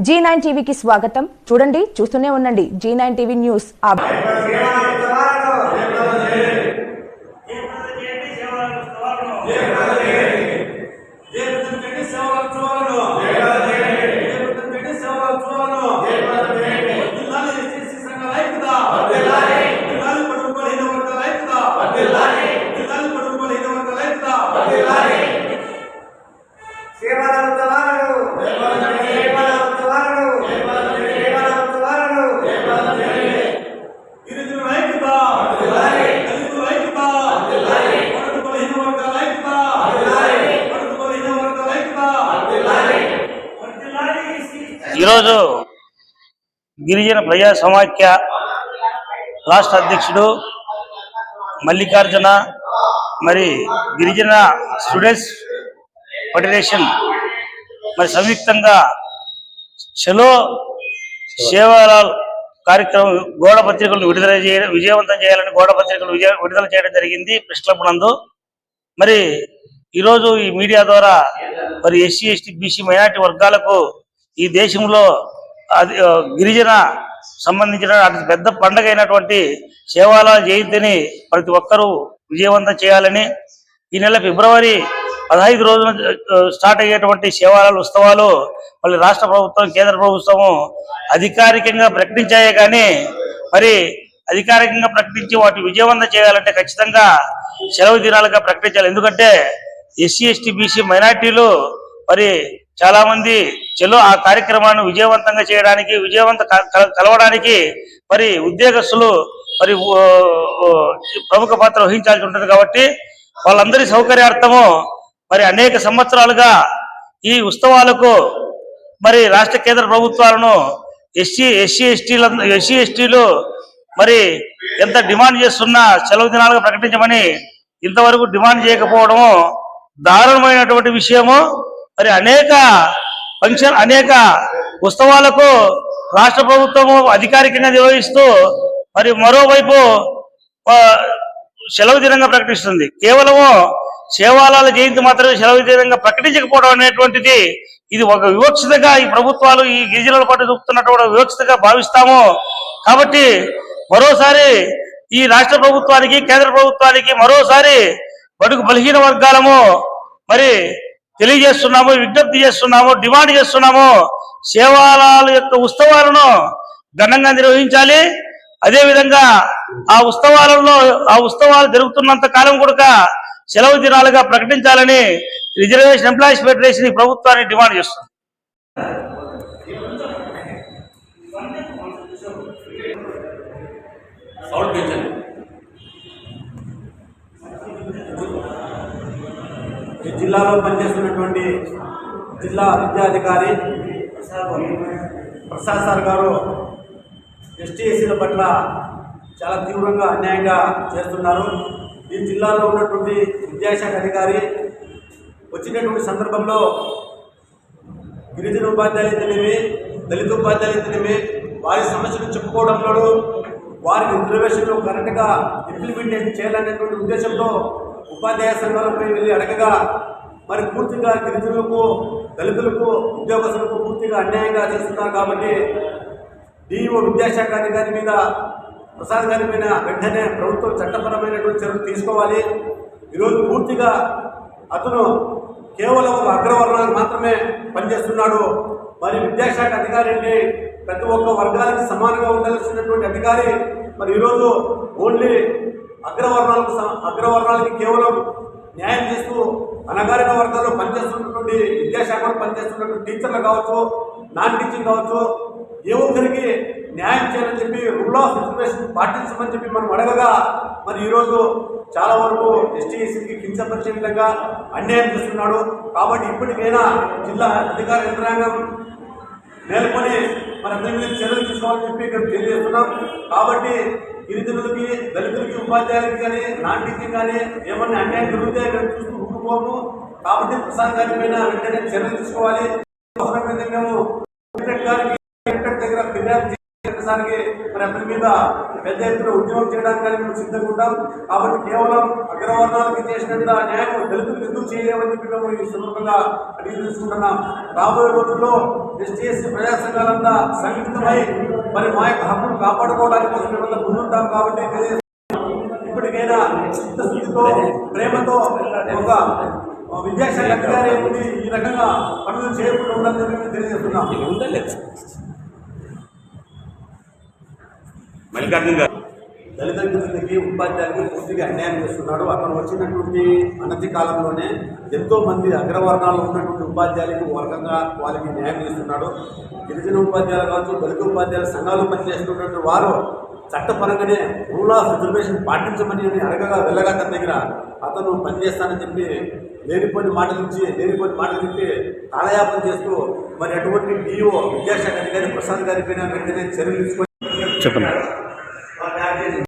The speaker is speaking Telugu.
జీ నైన్ టీవీకి స్వాగతం. చూడండి చూస్తూనే ఉండండి. Zee nine TV news. ఈరోజు గిరిజన ప్రజా సమాఖ్య రాష్ట్ర అధ్యక్షుడు మల్లికార్జున మరి గిరిజన స్టూడెంట్స్ ఫెడరేషన్ మరి సంయుక్తంగా చలో సేవాలాల్ కార్యక్రమం గోడ పత్రికలను విడుదల చేయ విజయవంతం చేయాలని గోడ పత్రికలు విజయ విడుదల చేయడం జరిగింది ప్రెస్ క్లబ్ నందు. మరి ఈరోజు ఈ మీడియా ద్వారా మరి ఎస్సీ ఎస్టీ బీసీ మైనార్టీ వర్గాలకు ఈ దేశంలో అది గిరిజన సంబంధించిన అతి పెద్ద పండగ అయినటువంటి సేవాల జయంతిని ప్రతి ఒక్కరూ విజయవంతం చేయాలని ఈ నెల ఫిబ్రవరి పదహైదు రోజున స్టార్ట్ అయ్యేటువంటి సేవాల ఉత్సవాలు మళ్ళీ రాష్ట్ర ప్రభుత్వం కేంద్ర ప్రభుత్వము అధికారికంగా ప్రకటించాయే కానీ మరి అధికారికంగా ప్రకటించి వాటి విజయవంతం చేయాలంటే ఖచ్చితంగా సెలవు దినాలుగా ప్రకటించాలి. ఎందుకంటే ఎస్సీ ఎస్టీ బీసీ మైనార్టీలు మరి చాలా మంది చెలో ఆ కార్యక్రమాన్ని విజయవంతంగా చేయడానికి విజయవంత కలవడానికి మరి ఉద్యోగస్తులు మరి ప్రముఖ పాత్ర వహించాల్సి ఉంటుంది కాబట్టి వాళ్ళందరి సౌకర్యార్థము మరి అనేక సంవత్సరాలుగా ఈ ఉత్సవాలకు మరి రాష్ట్ర కేంద్ర ప్రభుత్వాలను ఎస్సీ ఎస్సీ ఎస్టీల ఎస్సీ ఎస్టీలు మరి ఎంత డిమాండ్ చేస్తున్నా సెలవు దినాలుగా ప్రకటించమని ఇంతవరకు డిమాండ్ చేయకపోవడము దారుణమైనటువంటి విషయము. మరి అనేక ఫంక్షన్ అనేక ఉత్సవాలకు రాష్ట్ర ప్రభుత్వము అధికారికంగా నిర్వహిస్తూ మరి మరోవైపు సెలవు దినంగా ప్రకటిస్తుంది. కేవలము సేవాలాల జయంతి మాత్రమే సెలవు దినంగా ప్రకటించకపోవడం అనేటువంటిది ఇది ఒక వివక్షతగా ఈ ప్రభుత్వాలు ఈ గిరిజనుల పట్ల చూపుతున్నటువంటి వివక్షతగా భావిస్తాము. కాబట్టి మరోసారి ఈ రాష్ట్ర ప్రభుత్వానికి కేంద్ర ప్రభుత్వానికి మరోసారి బడుగు బలహీన వర్గాలము మరి తెలియజేస్తున్నాము విజ్ఞప్తి చేస్తున్నాము డిమాండ్ చేస్తున్నాము. సేవాలయాల యొక్క ఉత్సవాలను ఘనంగా నిర్వహించాలి. అదేవిధంగా ఆ ఉత్సవాలలో ఆ ఉత్సవాలు జరుగుతున్నంత కాలం కూడా సెలవు దినాలుగా ప్రకటించాలని రిజర్వేషన్ ఎంప్లాయీస్ ఫెడరేషన్ ఈ ప్రభుత్వాన్ని డిమాండ్ చేస్తుంది. సౌండ్ పెంచండి జిల్లాలో పనిచేస్తున్నటువంటి జిల్లా విద్యాధికారి ప్రసాద్ సార్ గారు ఎస్టీ ఎస్సీల పట్ల చాలా తీవ్రంగా అన్యాయంగా చేస్తున్నారు. ఈ జిల్లాలో ఉన్నటువంటి విద్యాశాఖ అధికారి వచ్చినటువంటి సందర్భంలో గిరిజన ఉపాధ్యాయులైతేనేమి దళిత ఉపాధ్యాయులైతేనేమి వారి సమస్యలు చెప్పుకోవడంలో వారి రిజర్వేషన్లు కరెక్ట్గా ఇంప్లిమెంటేషన్ చేయాలనేటువంటి ఉద్దేశంతో ఉపాధ్యాయ సంఘాలపై వెళ్ళి అడగగా మరి పూర్తిగా గిరిజనులకు దళితులకు ఉద్యోగస్తులకు పూర్తిగా అన్యాయంగా చేస్తున్నారు కాబట్టి డిఈఓ విద్యాశాఖ అధికారి మీద ప్రసాద్ గారి మీద వెంటనే ప్రభుత్వం చట్టపరమైనటువంటి చర్యలు తీసుకోవాలి. ఈరోజు పూర్తిగా అతను కేవలం ఒక అగ్రవర్ణానికి మాత్రమే పనిచేస్తున్నాడు. మరి విద్యాశాఖ అధికారి ప్రతి ఒక్క వర్గానికి సమానంగా ఉండాల్సినటువంటి అధికారి మరి ఈరోజు ఓన్లీ అగ్రవర్ణాలకు అగ్రవర్ణాలకి కేవలం న్యాయం చేస్తూ అనగారిన వర్గాల్లో పనిచేస్తున్నటువంటి విద్యాశాఖలో పనిచేస్తున్నటువంటి టీచర్లు కావచ్చు నాన్ టీచింగ్ కావచ్చు ఏ ఒక్కరికి న్యాయం చేయాలని చెప్పి రూల్ ఆఫ్ రిజర్వేషన్ పాటించమని చెప్పి మనం అడగగా మరి ఈరోజు చాలా వరకు ఎస్టీఎస్సీకి కించపరిచే విధంగా అన్యాయం చేస్తున్నాడు. కాబట్టి ఇప్పటికైనా జిల్లా అధికార యంత్రాంగం మేల్కొని మన మీద చర్యలు తీసుకోవాలని చెప్పి ఇక్కడ తెలియజేస్తున్నాం. కాబట్టి గిరిజనులకి దళితులకి ఉపాధ్యాయులకి కానీ నాన్ టీచింగ్ కానీ ఏమన్నా అన్యాయం జరిగితే ఇక్కడ చూస్తూ ఊరుకోము. కాబట్టి ప్రసాద్ గారి పైన వెంటనే చర్యలు తీసుకోవాలి. మేము గారికి దగ్గర ఫిర్యాదు ఒకసారికి మరి అందరి మీద పెద్ద ఎత్తున ఉద్యమం చేయడానికి కానీ మేము సిద్ధంగా ఉంటాం. కాబట్టి కేవలం అగ్రవర్ణాలకి చేసినంత న్యాయం దళితులకు ఎందుకు చేయలేమని చెప్పి మేము ఈ సందర్భంగా అడిగి తెలుసుకుంటున్నాం. రాబోయే రోజుల్లో ఎస్టీఎస్సీ ప్రజా సంఘాలంతా సంఘటితమై మరి మా యొక్క హక్కును కాపాడుకోవడానికి కోసం మేమంతా ముందుంటాం కాబట్టి ఇప్పటికైనా చిత్తశుద్ధితో ప్రేమతో ఒక విద్యాశాఖ అధికారి ఈ రకంగా పనులు చేయకుండా ఉండాలని చెప్పి మేము తెలియజేస్తున్నాం. మల్లికార్జున గారు. దళిత ఉపాధ్యాయులకి పూర్తిగా అన్యాయం చేస్తున్నాడు. అతను వచ్చినటువంటి అనతి కాలంలోనే ఎంతో మంది అగ్రవర్ణాల్లో ఉన్నటువంటి ఉపాధ్యాయులకు వర్గంగా వాళ్ళకి న్యాయం చేస్తున్నాడు. గిరిజన ఉపాధ్యాయులు కావచ్చు దళిత ఉపాధ్యాయుల సంఘాలు పనిచేస్తున్నటువంటి వారు చట్టపరంగానే రూల్ ఆఫ్ రిజర్వేషన్ పాటించమని అని అడగగా వెళ్ళగా తన దగ్గర అతను పనిచేస్తానని చెప్పి లేనిపోని మాటలు ఇచ్చి లేనిపోని మాటలు చెప్పి కాలయాపన చేస్తూ మరి అటువంటి డిఓ విద్యాశాఖ అధికారి ప్రసాద్ గారి పైన వెంటనే చర్యలు తీసుకొని చెప్పండి.